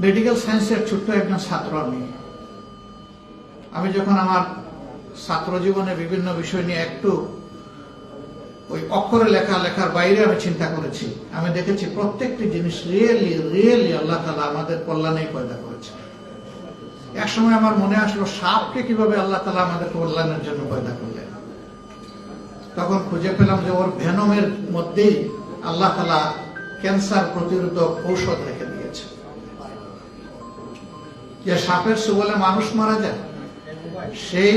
Medical সায়েন্সের ছোট্ট একজন ছাত্র আমি। আমি যখন আমার ছাত্র জীবনে বিভিন্ন বিষয় নিয়ে একটু ওই অক্ষরে লেখা, লেখার বাইরে আমি চিন্তা করেছি। আমি দেখেছি প্রত্যেকটি জিনিস রিয়েলি রিয়েলি আল্লাহ তালা আমাদের কল্যাণেই পয়দা করেছে। এক সময় আমার মনে আসলো, সাপকে কীভাবে আল্লাহ তালা আমাদের কল্যাণের জন্য পয়দা করলেন? তখন খুঁজে পেলাম যে ওর ভেনমের মধ্যেই আল্লাহ তালা ক্যান্সার প্রতিরোধক ঔষধ রেখে যে সাপের সুবলে মানুষ মারা যায়, সেই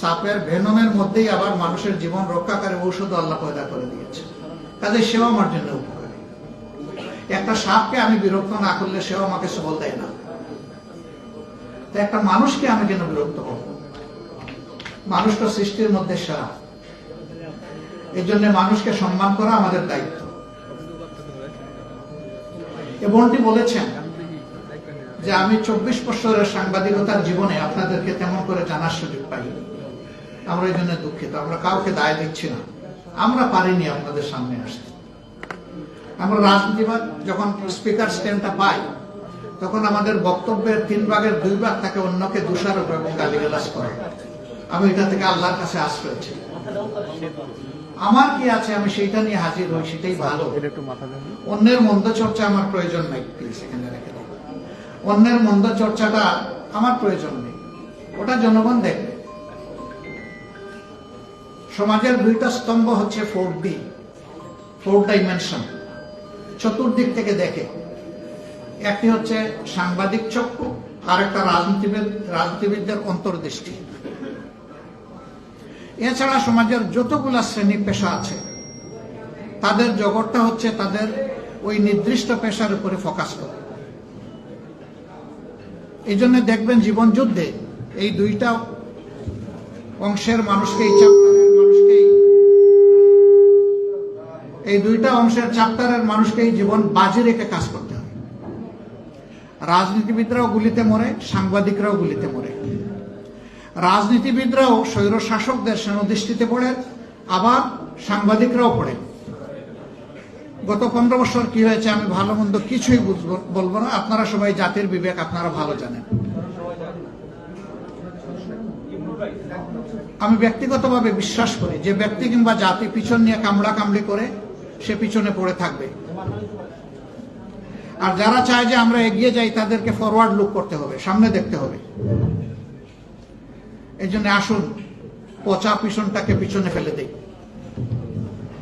সাপের ভেনমের মধ্যেই আবার মানুষের জীবন রক্ষাকারী ঔষধ আল্লাহ পয়দা করে দিয়েছে। কাজে সেও আমার জন্য উপকারী। একটা সাপকে আমি বিরক্ত না করলে সেও আমাকে সবল দেয় না। একটা মানুষকে আমি কেন বিরক্ত করব? মানুষ তো সৃষ্টির মধ্যে সেরা। এই জন্য মানুষকে সম্মান করা আমাদের দায়িত্ব। বোনটি বলেছেন যে আমি চব্বিশ বছরের সাংবাদিকতার জীবনে আপনাদেরকে তেমন করে জানার সুযোগ পাই আমরা এই জন্য দুঃখিত। আমরা কাউকে দায় দিচ্ছি না। আমরা পারিনি আপনাদের সামনে আসতে। আমরা রাজনীতিবাদ যখন স্পিকার স্ট্যান্ডটা পাই, তখন আমাদের বক্তব্যের তিন ভাগের দুই ভাগ তাকে অন্যকে দোষারোপ এবং গালিগালাজ করে। আমি এটা থেকে আল্লাহর কাছে আশ্রয় চাই আমার কি আছে, আমি সেইটা নিয়ে হাজির হই, সেটাই ভালো। অন্যের মন্দ চর্চা আমার প্রয়োজন নাই। প্লিজ এখানে রেখে অন্যের মন্দ চর্চাটা আমার প্রয়োজন নেই। ওটা জনগণ দেখবে। সমাজের দুইটা স্তম্ভ হচ্ছে ফোর ডি, ফোর ডাইমেনশন। চতুর্দিক থেকে দেখে। একটি হচ্ছে সাংবাদিক চক্ষু আর একটা রাজনীতিবিদ, রাজনীতিবিদদের অন্তর্দৃষ্টি। এছাড়া সমাজের যতগুলা শ্রেণি পেশা আছে, তাদের জগৎটা হচ্ছে তাদের ওই নির্দিষ্ট পেশার উপরে ফোকাস করে। এই জন্য দেখবেন জীবন যুদ্ধে এই দুইটা অংশের মানুষকে এই মানুষকেই এই দুইটা অংশের চ্যাপ্টারের মানুষকেই জীবন বাজি রেখে কাজ করতে হয়। রাজনীতিবিদরাও গুলিতে মরে, সাংবাদিকরাও গুলিতে মরে। রাজনীতিবিদরাও স্বৈর শাসকদের সেনদৃষ্টিতে পড়ে, আবার সাংবাদিকরাও পড়ে। গত পনেরো বছর কি হয়েছে, আমি ভালো মন্দ কিছুই বলব না। আপনারা সবাই জাতির বিবেক, আপনারা ভালো জানেন। আমি ব্যক্তিগতভাবে বিশ্বাস করি, যে ব্যক্তি কিংবা জাতি পিছন নিয়ে কামড়া কামড়ি করে, সে পিছনে পড়ে থাকবে। আর যারা চায় যে আমরা এগিয়ে যাই, তাদেরকে ফরওয়ার্ড লুক করতে হবে, সামনে দেখতে হবে। এই জন্য আসুন, পচা পিছনটাকে পিছনে ফেলে দেই।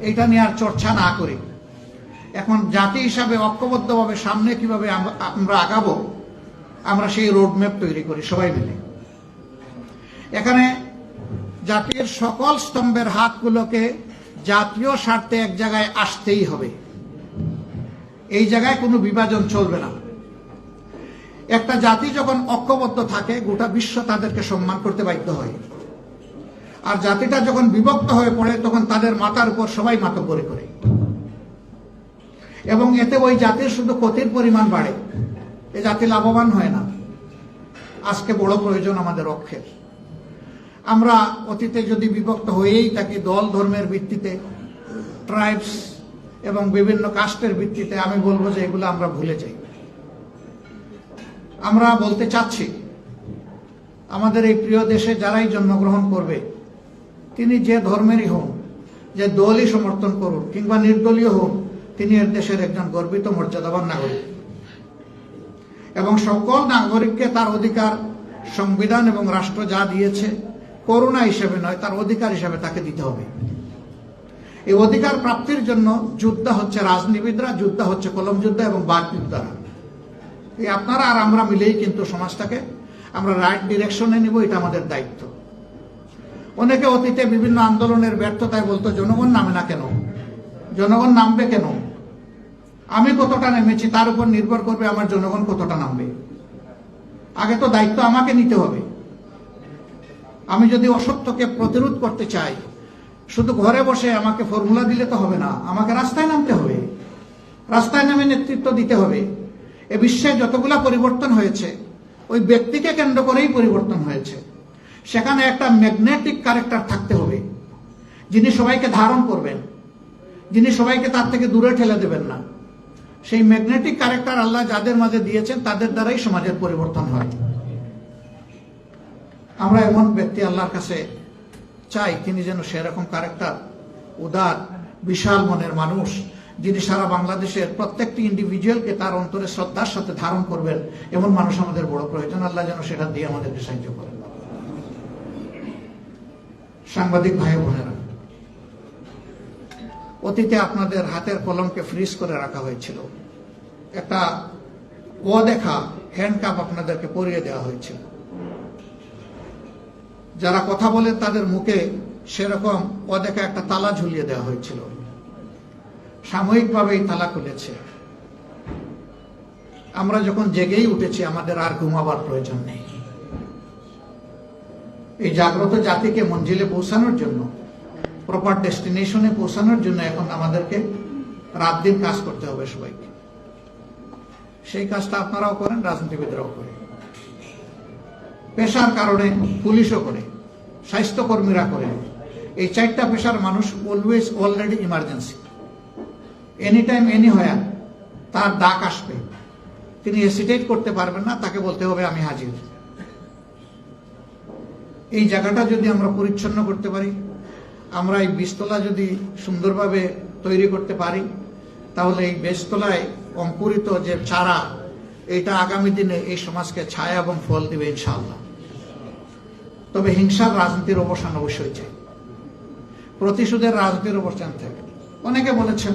এইটা নিয়ে আর চর্চা না করি। এখন জাতি হিসাবে ঐক্যবদ্ধভাবে সামনে কীভাবে আমরা আগাবো, আমরা সেই রোডম্যাপ তৈরি করি, সবাই মিলে। এখানে জাতির সকল স্তম্ভের হাতগুলোকে জাতীয় স্বার্থে এক জায়গায় আসতেই হবে। এই জায়গায় কোনো বিভাজন চলবে না। একটা জাতি যখন ঐক্যবদ্ধ থাকে, গোটা বিশ্ব তাদেরকে সম্মান করতে বাধ্য হয়। আর জাতিটা যখন বিভক্ত হয়ে পড়ে, তখন তাদের মাথার উপর সবাই মাতব্বরি করে। এবং এতে ওই জাতির শুধু ক্ষতির পরিমাণ বাড়ে। এ জাতি লাভবান হয় না। আজকে বড় প্রয়োজন আমাদের অক্ষের আমরা অতীতে যদি বিভক্ত হয়েই থাকি দল ধর্মের ভিত্তিতে ট্রাইবস এবং বিভিন্ন কাস্টের ভিত্তিতে, আমি বলব যে এগুলো আমরা ভুলে যাই। আমরা বলতে চাচ্ছি, আমাদের এই প্রিয় দেশে যারাই জন্মগ্রহণ করবে, তিনি যে ধর্মেরই হন, যে দলই সমর্থন করুন, কিংবা নির্দলীয় হন তিনি এর দেশের একজন গর্বিত, মর্যাদাবান নাগরিক। এবং সকল নাগরিককে তার অধিকার সংবিধান এবং রাষ্ট্র যা দিয়েছে, করুণা হিসেবে নয়, তার অধিকার হিসেবে তাকে দিতে হবে। এই অধিকার প্রাপ্তির জন্য যুদ্ধ হচ্ছে রাজনীতিবিদরা, যুদ্ধ হচ্ছে কলম যুদ্ধ এবং বাক যুদ্ধরা। এই আপনারা আর আমরা মিলেই কিন্তু সমাজটাকে, আমরা রাইট ডিরেকশনে নিব, এটা আমাদের দায়িত্ব। অনেকে অতীতে বিভিন্ন আন্দোলনের ব্যর্থতায় বলতো, জনগণ নামে না কেন? জনগণ নামবে কেন? আমি কতটা নেমেছি তার উপর নির্ভর করবে আমার জনগণ কতটা নামবে। আগে তো দায়িত্ব আমাকে নিতে হবে। আমি যদি অসত্যকে প্রতিরোধ করতে চাই, শুধু ঘরে বসে আমাকে ফর্মুলা দিলে তো হবে না, আমাকে রাস্তায় নামতে হবে। রাস্তায় নামে নেতৃত্ব দিতে হবে। এ বিশ্বে যতগুলা পরিবর্তন হয়েছে, ওই ব্যক্তিকে কেন্দ্র করেই পরিবর্তন হয়েছে। সেখানে একটা ম্যাগনেটিক ক্যারেক্টার থাকতে হবে। যিনি সবাইকে ধারণ করবেন, যিনি সবাইকে তার থেকে দূরে ঠেলে দেবেন না। সেই ম্যাগনেটিক ক্যারেক্টার আল্লাহ যাদের মাঝে দিয়েছেন, তাদের দ্বারাই সমাজের পরিবর্তন হয়। আমরা এমন ব্যক্তি আল্লাহর কাছে চাই, তিনি যেন সেরকম ক্যারেক্টার উদার, বিশাল মনের মানুষ, যিনি সারা বাংলাদেশের প্রত্যেকটি ইন্ডিভিজুয়ালকে তার অন্তরে শ্রদ্ধার সাথে ধারণ করবেন, এমন মানুষ আমাদের বড় প্রয়োজন। আল্লাহ যেন সেটা দিয়ে আমাদেরকে সাহায্য করেন। সাংবাদিক ভাই বোনেরা অতীতে আপনাদের হাতের কলমকে ফ্রিজ করে রাখা হয়েছিল। একটা অদেখা হ্যান্ডকাপ আপনাদেরকে পরিয়ে দেওয়া হয়েছিল। যারা কথা বলে তাদের মুখে সেরকম অদেখা একটা তালা ঝুলিয়ে দেওয়া হয়েছিল। সাময়িকভাবে এই তালা খুলেছে। আমরা যখন জেগেই উঠেছি, আমাদের আর ঘুমাবার প্রয়োজন নেই। এই জাগ্রত জাতিকে মঞ্জিলে পৌঁছানোর জন্য প্রপার ডেস্টিনেশনে পৌঁছানোর জন্য এখন আমাদেরকে রাত দিন কাজ করতে হবে সবাইকে। সেই কাজটা আপনারাও করেন, রাজনীতিবিদরাও করেন। পেশার কারণে পুলিশও করে, স্বাস্থ্যকর্মীরা করে। এই চারটা পেশার মানুষ always already emergency any time any হয়া তার ডাক আসবে। তিনি এসিটেট করতে পারবেন না, তাকে বলতে হবে, আমি হাজির। এই জায়গাটা যদি আমরা পরিচ্ছন্ন করতে পারি আমরা এই বীজতলা যদি সুন্দরভাবে তৈরি করতে পারি, তাহলে এই বীজতলায় অঙ্কুরিত যে চারা এটা আগামী দিনে এই সমাজকে ছায়া এবং ফল দিবে ইনশাআল্লাহ। তবে হিংসার রাজনীতির অবসান অবশ্যই চাই। প্রতিশোধের রাজনীতির অবসান থাকে অনেকে বলেছেন,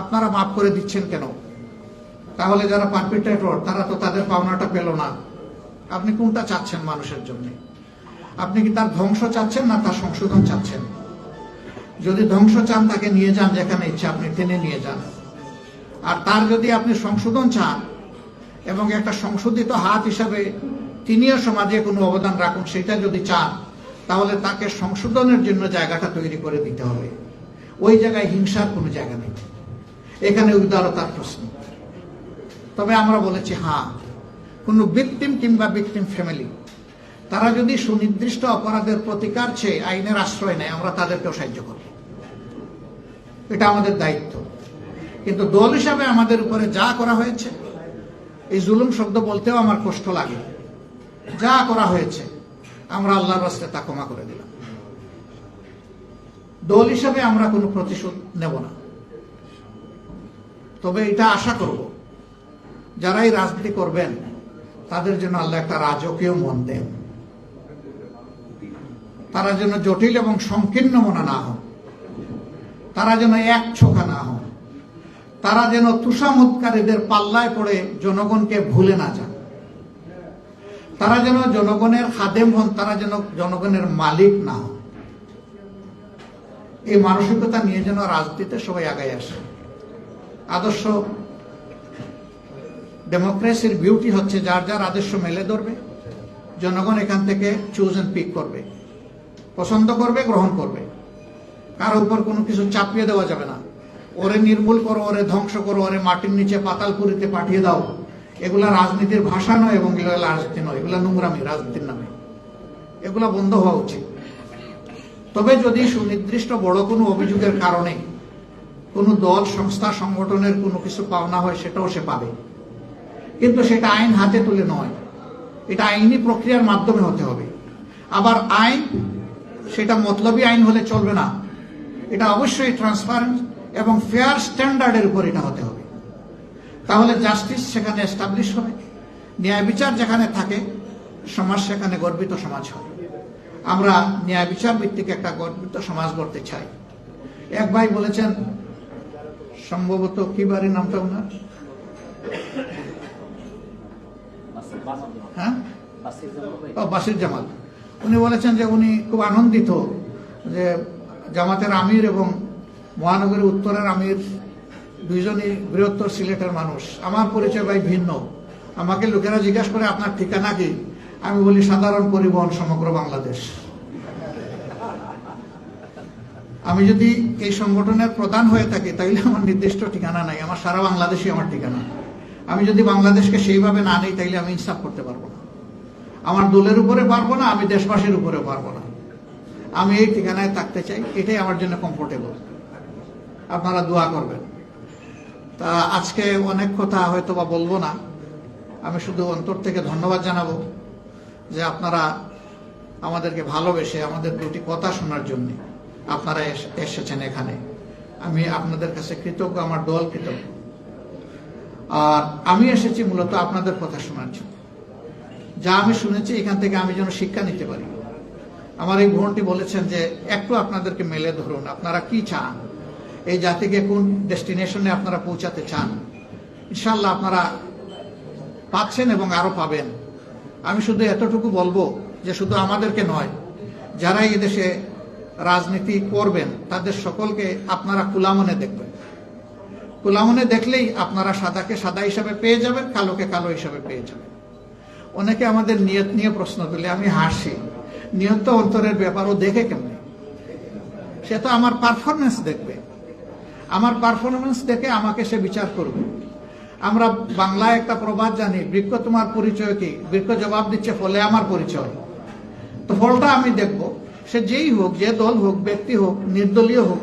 আপনারা মাফ করে দিচ্ছেন কেন? তাহলে যারা পারপিটেটর তারা তো তাদের পাওনাটা পেল না। আপনি কোনটা চাচ্ছেন মানুষের জন্য? আপনি কি তার ধ্বংস চাচ্ছেন না তার সংশোধন চাচ্ছেন? যদি ধ্বংস চান, তাকে নিয়ে যান যেখানে ইচ্ছে, আপনি টেনে নিয়ে যান। আর তার যদি আপনি সংশোধন চান এবং একটা সংশোধিত হাত হিসাবে তিনিও সমাজে কোনো অবদান রাখুন, সেটা যদি চান, তাহলে তাকে সংশোধনের জন্য জায়গাটা তৈরি করে দিতে হবে। ওই জায়গায় হিংসার কোনো জায়গা নেই। এখানে উদারতার প্রশ্ন। তবে আমরা বলেছি হ্যাঁ কোনো ভিকটিম কিংবা ভিকটিম ফ্যামিলি তারা যদি সুনির্দিষ্ট অপরাধের প্রতিকার চেয়ে আইনের আশ্রয় নেয়, আমরা তাদেরকেও সাহায্য করব। এটা আমাদের দায়িত্ব। কিন্তু দল হিসাবে আমাদের উপরে যা করা হয়েছে, এই জুলুম শব্দ বলতেও আমার কষ্ট লাগে। যা করা হয়েছে, আমরা আল্লাহর রাস্তায় তা ক্ষমা করে দিলাম। দল হিসাবে আমরা কোনো প্রতিশোধ নেব না। তবে এটা আশা করব, যারাই রাজনীতি করবেন, তাদের জন্য আল্লাহ একটা রাজকীয় মন দেন। তারা যেন জটিল এবং সংকীর্ণ মনে না হন। তারা যেন এক ছোখা না হন। তারা যেন তুষামুৎকারীদের পাল্লায় পড়ে জনগণকে ভুলে না যান। তারা যেন জনগণের খাদেম হন, তারা যেন জনগণের মালিক না হন। এই মানসিকতা নিয়ে যেন রাজনীতিতে সবাই আগায় আসে। আদর্শ ডেমোক্রেসির বিউটি হচ্ছে যার যার আদর্শ মেলে ধরবে, জনগণ এখান থেকে চুজ অ্যান্ড পিক করবে। পছন্দ করবে, গ্রহণ করবে। কারোর উপর কোনো কিছু চাপিয়ে দেওয়া যাবে না। ওরে নির্মূল করো, ওরে ধ্বংস করো, ওরে মাটির নিচে পাতালপুরিতে পাঠিয়ে দাও। এগুলা রাজনীতির ভাষা নয় এবং এগুলো রাজনীতি নয়, এগুলা নোংরামি, রাজনীতির নামে। এগুলা বন্ধ হওয়া উচিত। তবে যদি সুনির্দিষ্ট বড় কোনো অভিযোগের কারণে কোনো দল, সংস্থা, সংগঠনের কোনো কিছু পাওনা হয়, সেটাও সে পাবে। কিন্তু সেটা আইন হাতে তুলে নয়। এটা আইনি প্রক্রিয়ার মাধ্যমে হতে হবে। আবার আইন সেটা মতলবী আইন হলে চলবে না। এটা অবশ্যই ট্রান্সপারেন্ট এবং ফেয়ার স্ট্যান্ডার্ডের উপর এটা হতে হবে। তাহলে জাস্টিস সেখানে এস্টাবলিশ হবে ন্যায় বিচার যেখানে থাকে সমাজ সেখানে গর্বিত সমাজ হয়। আমরা ন্যায় বিচার ভিত্তিক একটা গর্বিত সমাজ গড়তে চাই। এক ভাই বলেছেন সম্ভবত কি বাড়ির নামটা ওনার? হ্যাঁ? ও বাসির জামাল। উনি বলেছেন যে উনি খুব আনন্দিত যে জামাতের আমির এবং মহানগরী উত্তরের আমির দুইজনই বৃহত্তর সিলেটের মানুষ। আমার পরিচয় ভাই ভিন্ন। আমাকে লোকেরা জিজ্ঞাসা করে, আপনার ঠিকানা কি? আমি বলি, সাধারণ পরিবহন সমগ্র বাংলাদেশ। আমি যদি এই সংগঠনের প্রধান হয়ে থাকি, তাইলে আমার নির্দিষ্ট ঠিকানা নাই। আমার সারা বাংলাদেশই আমার ঠিকানা। আমি যদি বাংলাদেশকে সেইভাবে না নিই, তাইলে আমি ইনসাফ করতে পারব না। আমার দলের উপরে পারব না, আমি দেশবাসীর উপরে পারব না। আমি এই ঠিকানায় থাকতে চাই, এটাই আমার জন্য কমফোর্টেবল আপনারা দোয়া করবেন। তা আজকে অনেক কথা হয়তো বা বলব না, আমি শুধু অন্তর থেকে ধন্যবাদ জানাব যে আপনারা আমাদেরকে ভালোবেসে আমাদের দুটি কথা শোনার জন্য আপনারা এস- এসেছেন এখানে। আমি আপনাদের কাছে কৃতজ্ঞ, আমার দল কৃতজ্ঞ। আর আমি এসেছি মূলত আপনাদের কথা শোনার জন্য। যা আমি শুনেছি, এখান থেকে আমি যেন শিক্ষা নিতে পারি। আমার এই বোনটি বলেছেন যে, একটু আপনাদেরকে মেলে ধরুন, আপনারা কি চান? এই জাতিকে কোন ডেস্টিনেশনে আপনারা পৌঁছাতে চান? ইনশাল্লাহ আপনারা পাচ্ছেন এবং আরও পাবেন। আমি শুধু এতটুকু বলব যে, শুধু আমাদেরকে নয়, যারা এই দেশে রাজনীতি করবেন, তাদের সকলকে আপনারা কুলামনে দেখবেন। কুলামনে দেখলেই আপনারা সাদাকে সাদা হিসাবে পেয়ে যাবেন, কালোকে কালো হিসাবে পেয়ে যাবেন। অনেকে আমাদের নিয়ত নিয়ে প্রশ্ন তুলে আমি হাসি। নিয়ত তো অন্তরের ব্যাপারও দেখে কেমনে? সে তো আমার পারফরমেন্স দেখবে। আমার পারফরমেন্স দেখে আমাকে সে বিচার করবে। আমরা বাংলায় একটা প্রবাদ জানি, বৃক্ষ তোমার পরিচয় কি? বৃক্ষ জবাব দিচ্ছে, ফলে আমার পরিচয়। তো ফলটা আমি দেখব। সে যেই হোক, যে দল হোক, ব্যক্তি হোক, নির্দলীয় হোক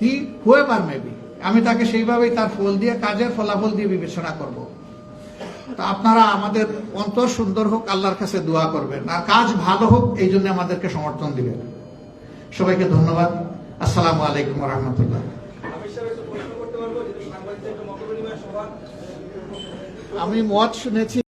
হি হুয়েভার মেবি আমি তাকে সেইভাবেই তার ফল দিয়ে, কাজের ফলাফল দিয়ে বিবেচনা করব। আপনারা আমাদের অন্তর সুন্দর হোক, আল্লাহর কাছে দোয়া করবেন। আর কাজ ভালো হোক, এই জন্য আমাদেরকে সমর্থন দিবেন। সবাইকে ধন্যবাদ। আসসালামু আলাইকুম রহমতুল্লাহ। আমি মত শুনেছি